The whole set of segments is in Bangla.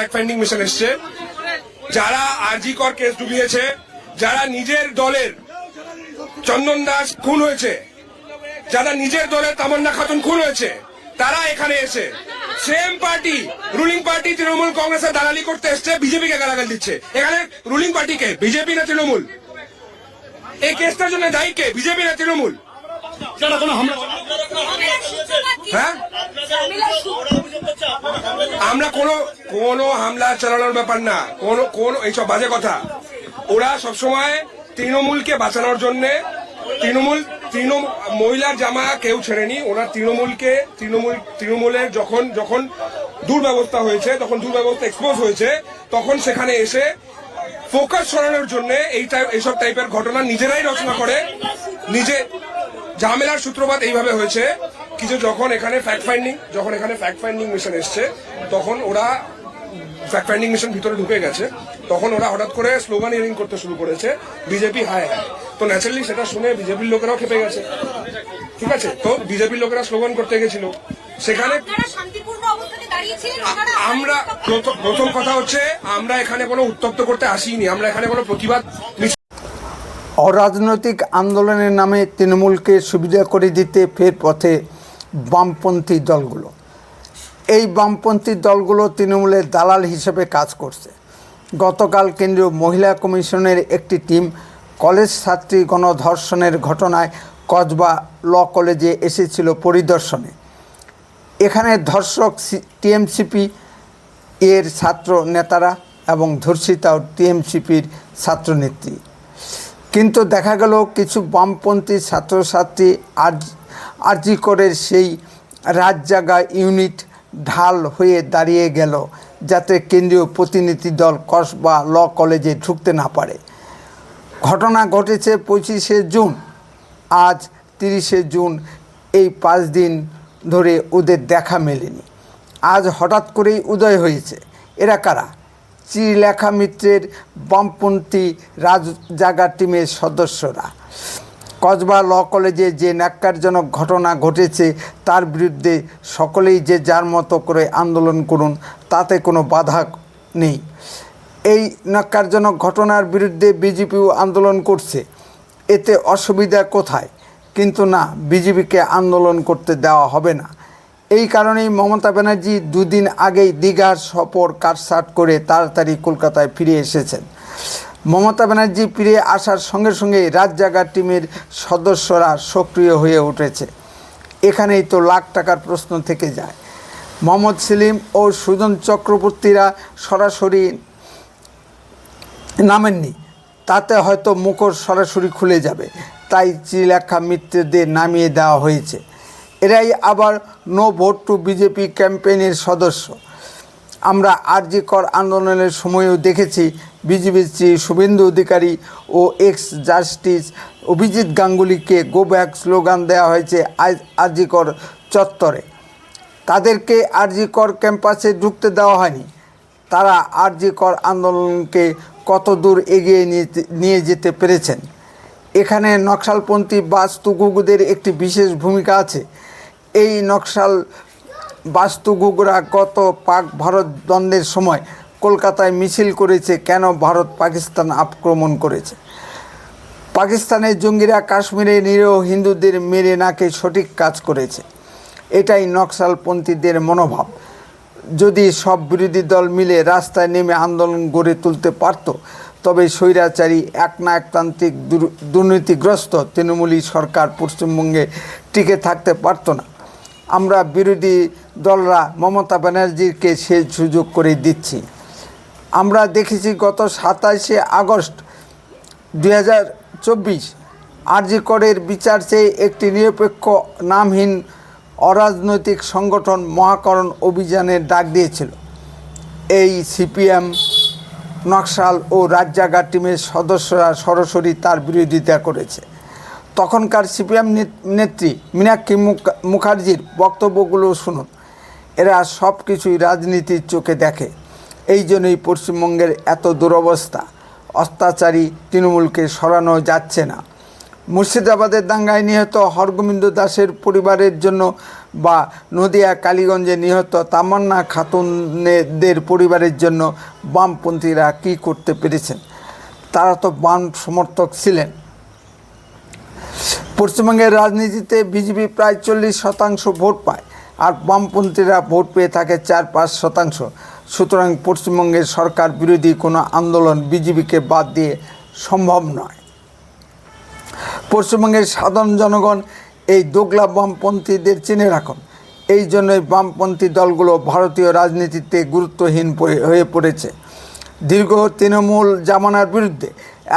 ফ্যাক্ট ফাইন্ডিং মিশন এসছে। যারা আরজি কর কেস ডুবিয়েছে, যারা নিজের দলের চন্দন দাস খুন হয়েছে, যারা নিজের দলের তামান্না খাতুন খুন হয়েছে, তারা এখানে এসে same party ruling party Trinamool কংগ্রেসের দালালি করতে এসছে, বিজেপিকে গালাগাল দিচ্ছে। এখানে রুলিং পার্টিকে বিজেপি না তৃণমূল? এই কেসটার জন্য দায়ী কে? বিজেপি না তৃণমূল? হ্যাঁ? আমরা কোনো কোনো হামলা চালানোর ব্যাপার না। কোনো কোন এইসব বাজে কথা। ওরা সবসময় তৃণমূলকে বাঁচানোর জন্য তৃণমূল তৃণমূল মহিলার জামা কেউ ছেড়েনি। ওরা তৃণমূলকে তৃণমূল তৃণমূলের যখন যখন দুর্ব্যবস্থা হয়েছে, তখন দুর্ব্যবস্থা এক্সপোজ হয়েছে, তখন সেখানে এসে ফোকাস সরানোর জন্য এই টাইপ এইসব টাইপের ঘটনা নিজেরাই রচনা করে, নিজে ঝামেলার সূত্রপাত এইভাবে হয়েছে কিছু যখন এখানে ফ্যাক্ট ফাইন্ডিং যখন এখানে ফ্যাক্ট ফাইন্ডিং মিশন এসছে তখন ওরা ফ্যাক্ট ফাইন্ডিং মিশন ভিতরে ঢুকে গেছে। তখন ওরা হঠাৎ করে স্লোগান ইয়ারিং করতে শুরু করেছে বিজেপি হায় হায়। তো ন্যাচারালি সেটা শুনে বিজেপির লোকেরাও খেপে গেছে। ঠিক আছে? তো বিজেপির লোকেরা স্লোগান করতে গেছিল। সেখানে আমরা প্রথম কথা হচ্ছে আমরা এখানে কোনো উত্তপ্ত করতে আসিনি। আমরা এখানে কোনো প্রতিবাদ অরাজনৈতিক আন্দোলনের নামে তৃণমূলকে সুবিধা করে দিতে ফের পথে বামপন্থী দলগুলো। এই বামপন্থী দলগুলো তৃণমূলের দালাল হিসেবে কাজ করছে। গতকাল কেন্দ্রীয় মহিলা কমিশনের একটি টিম কলেজ ছাত্রী গণধর্ষণের ঘটনায় কসবা ল কলেজে এসেছিল পরিদর্শনে। এখানে ধর্ষক টিএমসিপি এর ছাত্র নেতারা এবং ধর্ষিতাও টিএমসিপির ছাত্রনেত্রী। কিন্তু দেখা গেল কিছু বামপন্থী ছাত্রছাত্রী আর্জ আর্জি করে সেই রাত জাগা ইউনিট ঢাল হয়ে দাঁড়িয়ে গেল যাতে কেন্দ্রীয় প্রতিনিধি দল কসবা ল কলেজে ঢুকতে না পারে। ঘটনা ঘটেছে পঁচিশে জুন। আজ তিরিশে জুন, এই পাঁচ দিন ধরে ওদের দেখা মেলেনি। আজ হঠাৎ করেই উদয় হয়েছে। এরা কারা? চিরলেখা মিত্রের বামপন্থী রাজ জাগা টিমের সদস্যরা। কসবা ল কলেজে যে ন্যাক্কারজনক ঘটনা ঘটেছে, তার বিরুদ্ধে সকলেই যে যার মতো করে আন্দোলন করুন, তাতে কোনো বাধা নেই। এই ন্যাক্কারজনক ঘটনার বিরুদ্ধে বিজেপিও আন্দোলন করছে। এতে অসুবিধা কোথায়? কিন্তু না, বিজেপিকে আন্দোলন করতে দেওয়া হবে না। এই কারণেই মমতা ব্যানার্জি দুদিন আগেই দীঘার সফর কাটসাট করে তাড়াতাড়ি কলকাতায় ফিরে এসেছেন। মমতা ব্যানার্জি ফিরে আসার সঙ্গে সঙ্গে রাত জাগার টিমের সদস্যরা সক্রিয় হয়ে উঠেছে। এখানেই তো লাখ টাকার প্রশ্ন থেকে যায়। মোহাম্মদ সেলিম ও সুজন চক্রবর্তীরা সরাসরি নামেননি। তাতে হয়তো মুখর সরাসরি খুলে যাবে। তাই চিলেখা মিত্রদের নামিয়ে দেওয়া হয়েছে। এরাই আবার নো ভোট টু বিজেপি ক্যাম্পেইনের সদস্য। আমরা আরজি কর আন্দোলনের সময়ও দেখেছি বিজেপির শ্রী শুভেন্দু অধিকারী ও এক্স জাস্টিস অভিজিৎ গাঙ্গুলিকে গো ব্যাক স্লোগান দেওয়া হয়েছে আরজি কর চত্বরে। তাদেরকে আরজি কর ক্যাম্পাসে ঢুকতে দেওয়া হয়নি। তারা আরজি কর আন্দোলনকে কত দূর এগিয়ে নিয়ে যেতে পেরেছেন। এখানে নকশালপন্থী বাস্তুগুগুদের একটি বিশেষ ভূমিকা আছে। এই নকশাল বাস্তুগুগরা গত পাক ভারত দ্বন্দ্বের সময় কলকাতায় মিছিল করেছে, কেন ভারত পাকিস্তান আক্রমণ করেছে? পাকিস্তানের জঙ্গিরা কাশ্মীরে নিরীহ হিন্দুদের মেরে নাকে সঠিক কাজ করেছে। এটাই নকশালপন্থীদের মনোভাব। যদি সব বিরোধী দল মিলে রাস্তায় নেমে আন্দোলন গড়ে তুলতে পারত, তবে স্বৈরাচারী এক না একতান্ত্রিক দুর্নীতিগ্রস্ত তৃণমূলী সরকার পশ্চিমবঙ্গে টিকে থাকতে পারত না। আমরা বিরোধী দলরা মমতা ব্যানার্জিকে সে সুযোগ করে দিচ্ছি। আমরা দেখেছি গত সাতাশে আগস্ট দুই হাজার চব্বিশ আরজি করের বিচার চেয়ে একটি নিরপেক্ষ নামহীন অরাজনৈতিক সংগঠন মহাকরণ অভিযানের ডাক দিয়েছিল। এই সিপিএম, নকশাল ও রাজ্জাগা টিমের সদস্যরা সরাসরি তার বিরোধিতা করেছে। তখনকার সিপিএম নেত্রী মীনাক্ষী মুখ- মুখার্জির বক্তব্যগুলো শুনুন। এরা সব কিছুই রাজনীতির চোখে দেখে। এই জন্যই পশ্চিমবঙ্গের এত দুরবস্থা। অত্যাচারী তৃণমূলকে সরানো যাচ্ছে না। মুর্শিদাবাদের দাঙ্গায় নিহত হরগোবিন্দ দাসের পরিবারের জন্য বা নদিয়া, কালীগঞ্জে নিহত তামান্না খাতুনদের পরিবারের জন্য বামপন্থীরা কী করতে পেরেছেন? তারা তো বাম সমর্থক ছিলেন। পশ্চিমবঙ্গের রাজনীতিতে বিজেপি প্রায় চল্লিশ শতাংশ ভোট পায় আর বামপন্থীরা ভোট পেয়ে থাকে চার পাঁচ শতাংশ। সুতরাং পশ্চিমবঙ্গের সরকার বিরোধী কোনো আন্দোলন বিজেপিকে বাদ দিয়ে সম্ভব নয়। পশ্চিমবঙ্গের সাধারণ জনগণ এই দোগলা বামপন্থীদের চিনে রাখুন। এই জন্যই বামপন্থী দলগুলো ভারতীয় রাজনীতিতে গুরুত্বহীন হয়ে পড়েছে। দীর্ঘ তৃণমূল জামানার বিরুদ্ধে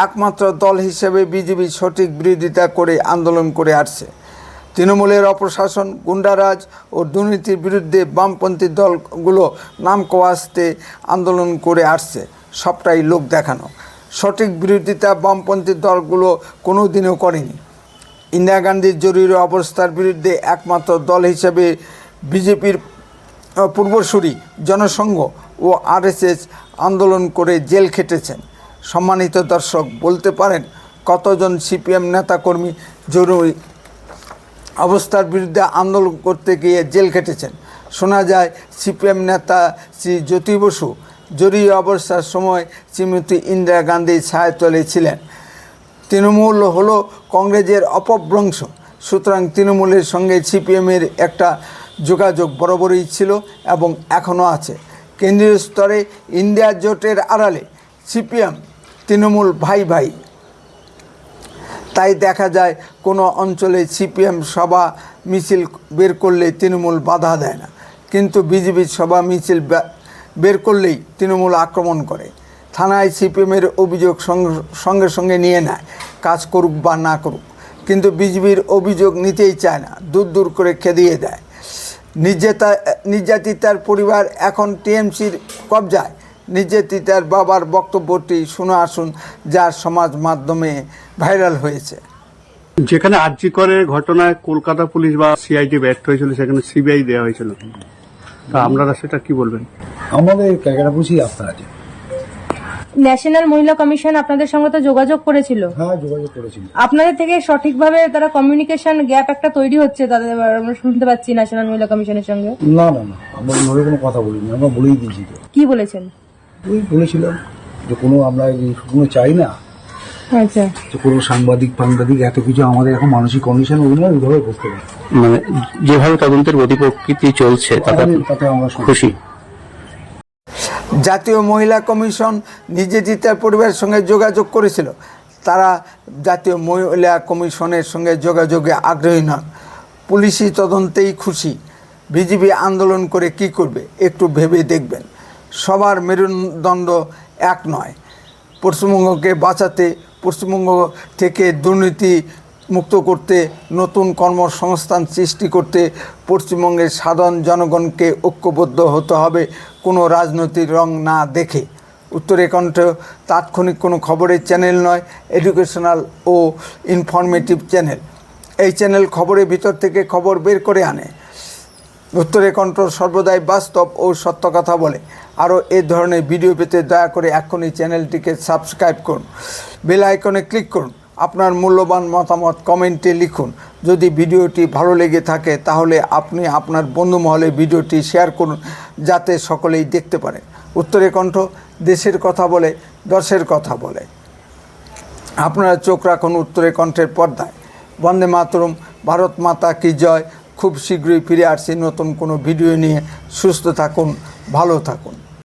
একমাত্র দল হিসেবে বিজেপি সঠিক বিরোধিতা করে আন্দোলন করে আসছে। তৃণমূলের অপশাসন, গুন্ডারাজ ও দুর্নীতির বিরুদ্ধে বামপন্থী দলগুলো নাম কোয়াস্তে আন্দোলন করে আসছে। সবটাই লোক দেখানো। সঠিক বিরোধিতা বামপন্থী দলগুলো কোনো দিনও করেনি। ইন্দিরা গান্ধীর জরুরি অবস্থার বিরুদ্ধে একমাত্র দল হিসেবে বিজেপির পূর্বসূরি জনসংঘ ও আরএসএস আন্দোলন করে জেল খেটেছেন। সম্মানিত দর্শক, বলতে পারেন কতজন সিপিএম নেতাকর্মী জরুরি অবস্থার বিরুদ্ধে আন্দোলন করতে গিয়ে জেল খেটেছেন? শোনা যায় সিপিএম নেতা শ্রী জ্যোতি বসু জরুরি অবস্থার সময় শ্রীমতী ইন্দিরা গান্ধী ছায়াতলে ছিলেন। তৃণমূল হলো কংগ্রেসের অপভ্রংশ। সুতরাং তৃণমূলের সঙ্গে সিপিএমের একটা যোগাযোগ বরাবরই ছিল এবং এখনও আছে। কেন্দ্রীয় স্তরে ইন্ডিয়া জোটের আড়ালে সিপিএম তৃণমূল ভাই ভাই। তাই দেখা যায় কোনো অঞ্চলে সিপিএম সভা মিছিল বের করলে তৃণমূল বাধা দেয় না। কিন্তু বিজেপির সভা মিছিল বের করলেই তৃণমূল আক্রমণ করে। থানায় সিপিএমের অভিযোগ সঙ্গে- সঙ্গে নিয়ে নেয়, কাজ করুক বা না করুক। কিন্তু বিজেপির অভিযোগ নিতেই চায় না, দূর দূর করে খেদিয়ে দেয়। নির্যাতা, নির্যাতিতার পরিবার এখন টিএমসির কবজায়। নির্যাতিতার বাবার বক্তব্যটি শুনে আসুন যা সমাজ মাধ্যমে ভাইরাল হয়েছে। যেখানে আরজি করের ঘটনায় কলকাতা পুলিশ বা সিআইডি ব্যর্থ হয়েছিল সেখানে সিবিআই দেওয়া হয়েছিল। তা আপনারা সেটা কি বলবেন? আমাদের পুলিশই আস্থা আছে। ন্যাশনাল মহিলা কমিশন আপনাদের সঙ্গে তো যোগাযোগ করেছিল। হ্যাঁ যোগাযোগ করেছিল। আপনাদের থেকে সঠিকভাবে তারা কমিউনিকেশন গ্যাপ একটা তৈরি হচ্ছে তাদের আমরা শুনতে পাচ্ছি ন্যাশনাল মহিলা কমিশনের সঙ্গে। না না না আমরা ওইভাবে কোনো কথা বলিনি আমরা বলেই দিয়েছি তো। কি বলেছেন? ওই বলেছিলাম যে কোনো আমরা কোনো চাই না। আচ্ছা। যে কোনো সাংবাদিক ফাংবাদিক এত কিছু আমাদের এখন মানসিক কন্ডিশন ওইগুলো ওইভাবে করতে পারি। মানে যেভাবে তদন্তের গতি প্রকৃতি চলছে তাতে আমরা খুশি। জাতীয় মহিলা কমিশন নির্যাতিতার পরিবারের সঙ্গে যোগাযোগ করেছিল। তারা জাতীয় মহিলা কমিশনের সঙ্গে যোগাযোগে আগ্রহী নন। পুলিশি তদন্তেই খুশি। বিজেপি আন্দোলন করে কি করবে একটু ভেবে দেখবেন। সবার মেরুদণ্ড এক নয়। পশ্চিমবঙ্গকে বাঁচাতে, পশ্চিমবঙ্গ থেকে দুর্নীতি মুক্ত করতে, নতুন কর্মসংস্থান সৃষ্টি করতে পশ্চিমবঙ্গের সাধারণ জনগণকে ঐক্যবদ্ধ হতে হবে। কোনো রাজনৈতিক রং না দেখে। উত্তরে কণ্ঠ, তাৎক্ষণিক কোনো খবরের চ্যানেল নয় এডুকেশনাল ও ইনফরমেটিভ চ্যানেল। এই চ্যানেল খবরের ভিতর থেকে খবর বের করে আনে। উত্তরে কণ্ঠ সর্বদাই বাস্তব ও সত্য কথা বলে। আরও এ ধরনের ভিডিও পেতে দয়া করে এখনই চ্যানেলটিকে সাবস্ক্রাইব করুন। বেল আইকনে ক্লিক করুন। আপনার মূল্যবান মতামত কমেন্টে লিখুন। যদি ভিডিওটি ভালো লেগে থাকে, তাহলে আপনি আপনার বন্ধু মহলে ভিডিওটি শেয়ার করুন, যাতে সকলেই দেখতে পারে। উত্তরে কণ্ঠ, দেশের কথা বলে, দশের কথা বলে। আপনারা চোখ রাখুন উত্তরে কণ্ঠের পর্দায়। বন্দে মাতরম, ভারত মাতা কি জয়? খুব শীঘ্রই ফিরে আসছি নতুন কোনো ভিডিও নিয়ে। সুস্থ থাকুন, ভালো থাকুন।